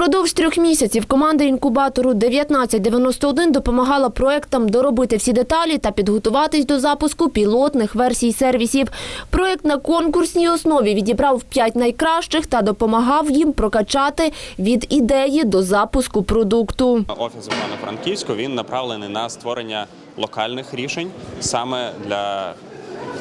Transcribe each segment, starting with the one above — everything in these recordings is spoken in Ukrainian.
Впродовж трьох місяців команда інкубатору 1991 допомагала проектам доробити всі деталі та підготуватись до запуску пілотних версій сервісів. Проект на конкурсній основі відібрав п'ять найкращих та допомагав їм прокачати від ідеї до запуску продукту. Офіс Івано-Франківську він направлений на створення локальних рішень саме для,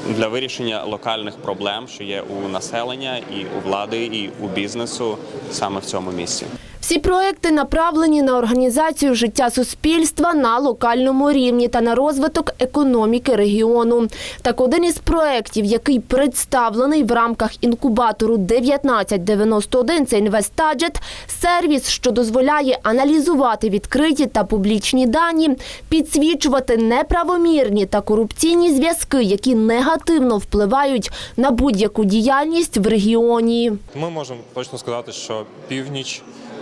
для вирішення локальних проблем, що є у населення, і у влади, і у бізнесу саме в цьому місці. Всі проекти направлені на організацію життя суспільства на локальному рівні та на розвиток економіки регіону. Так, один із проєктів, який представлений в рамках інкубатору 1991, це інвестаджет, сервіс, що дозволяє аналізувати відкриті та публічні дані, підсвічувати неправомірні та корупційні зв'язки, які негативно впливають на будь-яку діяльність в регіоні. Ми можемо точно сказати, що північ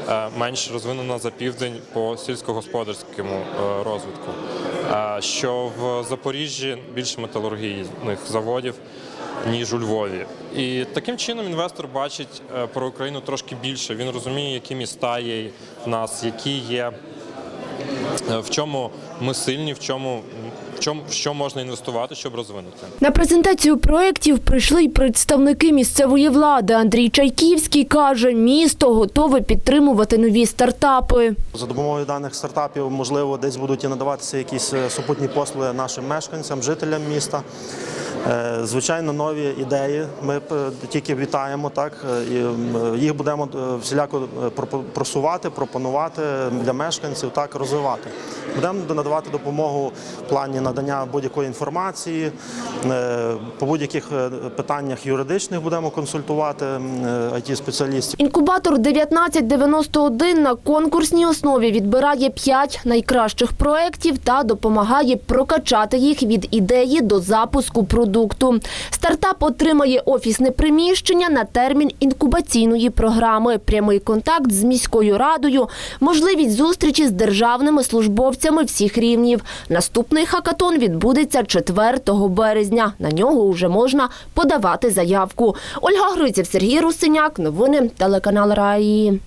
е, менш розвинена за південь по сільськогосподарському е, розвитку. Е, Що в Запоріжжі більше металургійних заводів, ніж у Львові. І таким чином інвестор бачить про Україну трошки більше. Він розуміє, які міста є в нас, які є, в чому ми сильні, в чому, в чому в що можна інвестувати, щоб розвинути. На презентацію проєктів прийшли й представники місцевої влади. Андрій Чайківський каже, місто готове підтримувати нові стартапи. За допомогою даних стартапів, можливо, десь будуть і надаватися якісь е, супутні послуги нашим мешканцям, жителям міста. Е, Звичайно, нові ідеї. Ми тільки вітаємо так. е, І їх будемо е, всіляко просувати, пропонувати для мешканців, так розвивати. Будемо надавати допомогу в плані надання будь-якої інформації. По будь-яких питаннях юридичних будемо консультувати it спеціалістів Інкубатор 1991 на конкурсній основі відбирає п'ять найкращих проєктів та допомагає прокачати їх від ідеї до запуску продукту. Стартап отримає офісне приміщення на термін інкубаційної програми, прямий контакт з міською радою, можливість зустрічі з державними службовцями всіх рівнів. Наступний хакатон відбудеться 4 березня. На нього вже можна подавати заявку. Ольга Гриців, Сергій Русиняк. Новини телеканал Раї.